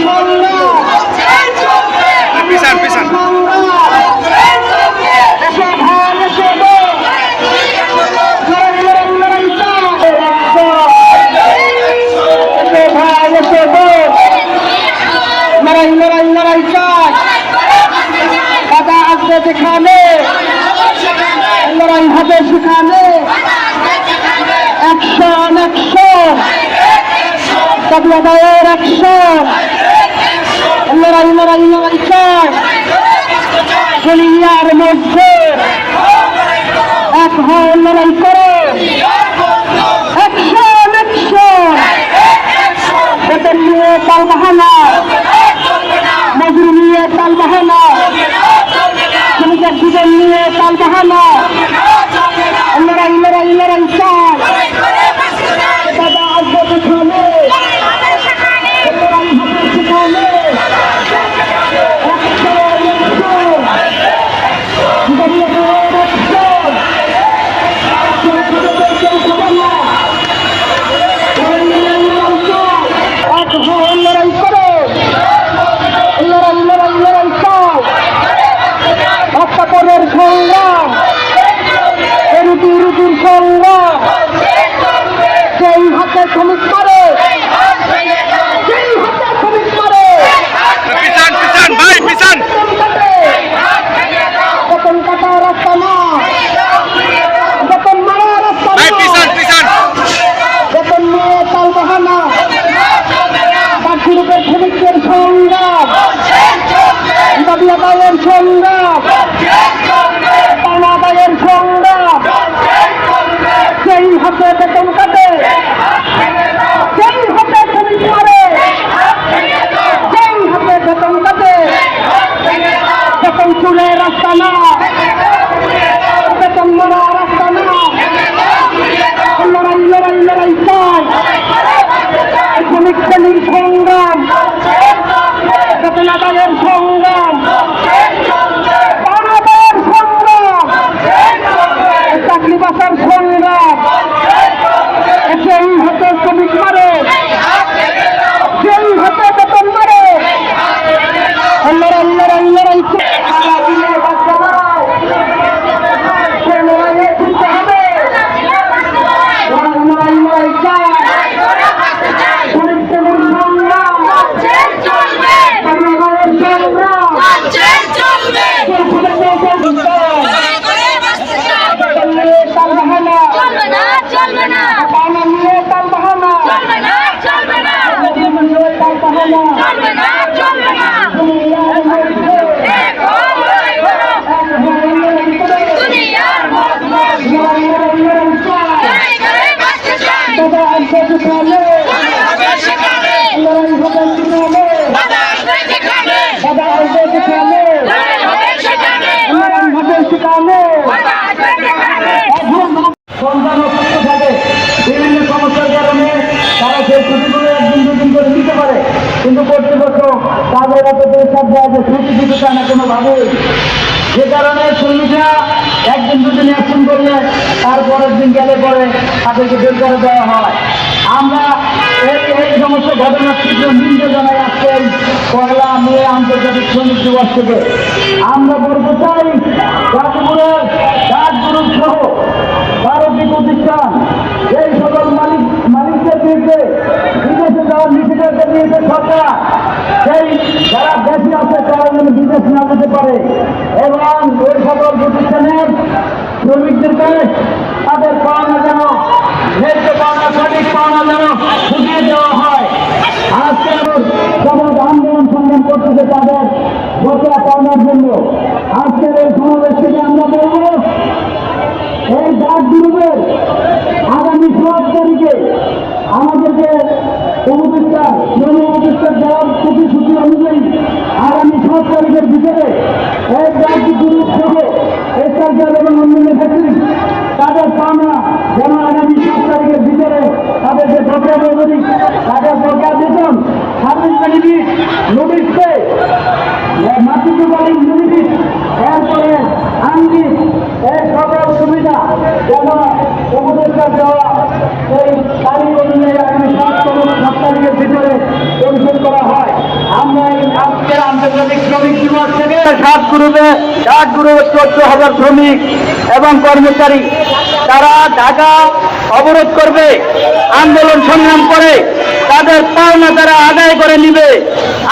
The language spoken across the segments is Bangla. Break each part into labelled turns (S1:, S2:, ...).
S1: বোন লড়াই লড়াই লড়াই চাই এসো ভাই এসো বোন লড়াই লড়াই লড়াই চাই দাদা আসবে যেখানে লড়াই হবে সেখানে অ্যাকশন অ্যাকশন দাবি আদায়ের অ্যাকশন লড়াই লড়াই লড়াই চাই দুনিয়ার মধ্যে এক হয় লড়াই করে। অ্যাকশন বেতন নিয়ে তাল বাহানা നമസ്കാരം সংগ্রাম সংগ্রাম পাওনাদারের সংগ্রাম চাকরি বাসার সংগ্রাম সেই হাতে শ্রমিক মারে সেই হাতে বেতন মারে লড়াই লড়াই লড়াই চাই। সারা দিনে বাচ্চা মারাও। সে লড়াইয়ে জিততে হবে লড়াই লড়াই লড়াই চাই শ্রমিক শ্রেণির সংগ্রাম পাওনাদারের সংগ্রাম বেতন নিয়ে তাল বাহানা পাওনা নিয়ে তাল বাহানা বেতন নিয়ে তাল বাহানা দুনিয়ার মধ্যে লড়াই লড়াই লড়াই চাই দাদা আসবে সেখানে লড়াই হবে সেখানে দাদা আসবে সেখানে লড়াই হবে সেখানে এখন সন্তান অসুস্থ থাকে বিভিন্ন সমস্যার কারণে তারা সেই ছুটিগুলো একদিন দুদিন করে দিতে পারে কিন্তু কর্তৃপক্ষ তাদের এত পরিষ্কার দেয় যে ছুটি দিতে চায় না কোনোভাবেই। যে কারণে শ্রমিকরা একদিন দুদিন অ্যাকশন করলে তারপরের দিন গেলে পরে তাদেরকে বের করে দেওয়া হয়। আমরা এই এই সমস্ত ঘটনার তীব্র নিন্দে জানাই এই পয়লা মে আন্তর্জাতিক শ্রমিক দিবস থেকে। আমরা বলতে চাই গাজীপুরের ডাক সহ বারোটি প্রতিষ্ঠান, এই সকল মালিক মালিকদের বিরুদ্ধে বিদেশে যাওয়ার নিষেধাজ্ঞা দিয়েছে সরকার, সেই যারা দেশে আছে তারা যেন বিদেশ না যেতে পারে। এবং ওই সকল প্রতিষ্ঠানের শ্রমিকদেরকে তাদের পাওনা যেন, ন্যায্য পাওনা, সঠিক পাওনা যেন বুঝিয়ে দেওয়া হয়। আজকে সমাজ আন্দোলন সংগ্রাম করতেছে তাদের বকেয়া পাওনার জন্য। আজকের এই সমাবেশ থেকে আমরা বলব, এই ডাক গ্রুপের আগামী সাত তারিখে আমাদেরকে উপদেষ্টা তারিখের ভিতরে এই ডাক গ্রুপ সহ এসআরকার এবং অন্যান্য ফ্যাক্টরি তাদের পাওনা যেন আগামী সাত তারিখের ভিতরে তাদের যে বকেয়া বেতন তাদের বকেয়া বেতন সার্ভিস বেনিফিট নোটিশ পেয়ে মাতৃত্বকালীন বেনিফিট এরপরে আঙ্গিক এই সকল সুবিধা যেন উপদেষ্টা দেওয়া সেই তারিখ অনুযায়ী আগামী সাত তারিখ সাত তারিখের ভিতরে পরিশোধ করা হয়
S2: আন্তর্জাতিক শ্রমিক দিবস থেকে সাত গ্রুপে সাত চোদ্দ হাজার শ্রমিক এবং কর্মচারী, তারা ঢাকা অবরোধ করবে, আন্দোলন সংগ্রাম করে, তাদের পাওনা তারা আদায় করে নিবে।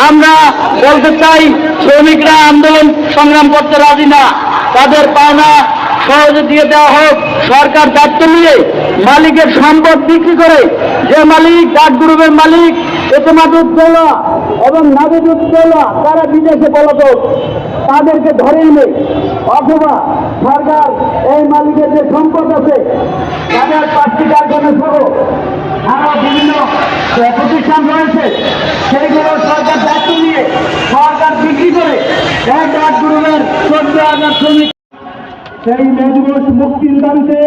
S2: আমরা বলতে চাই, শ্রমিকরা আন্দোলন সংগ্রাম করতে রাজি না। তাদের পাওনা সহজে দিয়ে দেওয়া হোক। সরকার দায়িত্ব নিয়ে মালিকের সম্পদ বিক্রি করে, যে মালিক ডাক গ্রুপের মালিক এতমাদুদ্দৌলা এবং নাবিদুদ্দৌলা তারা বিদেশে পলাতক। তাদেরকে ধরে এনে অথবা সরকার এই মালিকের যে সম্পদ আছে, তাদের পাঁচটি কারখানা সহ আরও বিভিন্ন প্রতিষ্ঠান রয়েছে। সেইগুলো সরকার দায়িত্ব নিয়ে সরকার বিক্রি করে এক ডাক গ্রুপের চোদ্দ হাজার শ্রমিক সেই মে দিবস মুক্তির দাবিতে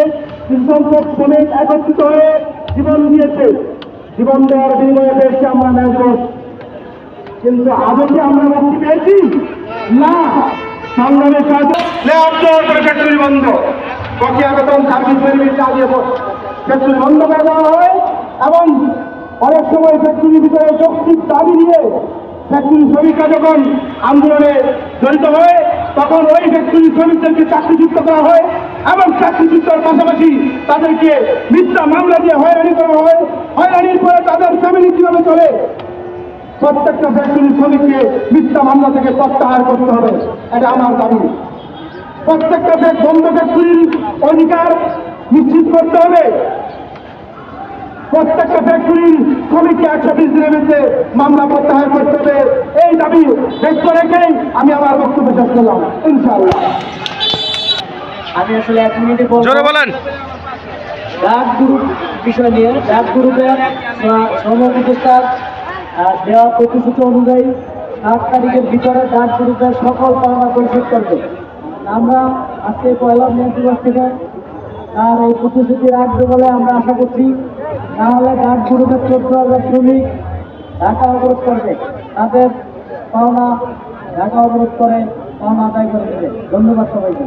S2: সংখ্যক শ্রমিক একত্রিত হয়ে জীবন দিয়েছে। জীবন দেওয়ার বিনিময়ে পেয়েছি আমরা মে কিন্তু আজও কি আমরা মুক্তি পেয়েছি? না, সংগ্রামের কাজ ন্যায্য করে ফ্যাক্টরি বন্ধ। বকেয়া বেতন সার্ভিস বেনিফিট চালিয়ে ফ্যাক্টরি বন্ধ করে দেওয়া হয় এবং অনেক সময় ফ্যাক্টরির ভিতরে যৌক্তিক দাবি নিয়ে ফ্যাক্টরি শ্রমিকরা যখন আন্দোলনে জড়িত হয়, তখন ওই ফ্যাক্টরি শ্রমিকদেরকে চাকরিযুক্ত করা হয় এবং চাকরিযুক্তর পাশাপাশি তাদেরকে মিথ্যা মামলা দিয়ে হয়রানি করা হয়। হয়রানির পরে তাদের ফ্যামিলি কীভাবে চলে? প্রত্যেকটা ফ্যাক্টরি শ্রমিককে মিথ্যা মামলা থেকে প্রত্যাহার করতে হবে এটা আমার দাবি। প্রত্যেকটা বন্ধ ফ্যাক্টরির অধিকার নিশ্চিত করতে হবে। প্রত্যেকটা ফ্যাক্টরির শ্রমিককে একশো বিশ দিনের মধ্যে মামলা প্রত্যাহার করতে হবে। এই দাবি ব্যক্ত রেখেই আমি আমার বক্তব্য শেষ করলাম ইনশাআল্লাহ।
S3: আমি আসলে এক মিনিটে
S4: বলেন।
S3: ডাক গ্রুপ বিষয় নিয়ে ডাক গ্রুপের শ্র- শ্রম উপদেষ্টার আহ, দেওয়া প্রতিশ্রুতি অনুযায়ী সাত তারিখের ভিতরে ডাক গ্রুপের সকল পাওনা পরিশোধ করবে। আমরা আজকে পয়লা মে দিবস থেকে তার এই প্রতিশ্রুতি রাখবে বলে আমরা আশা করছি। নাহলে ডাক গ্রুপের চোদ্দ হাজার শ্রমিক ঢাকা অবরোধ করবে। তাদের পাওনা ঢাকা অবরোধ করে পাওনা আদায় করে দেবে। ধন্যবাদ সবাইকে।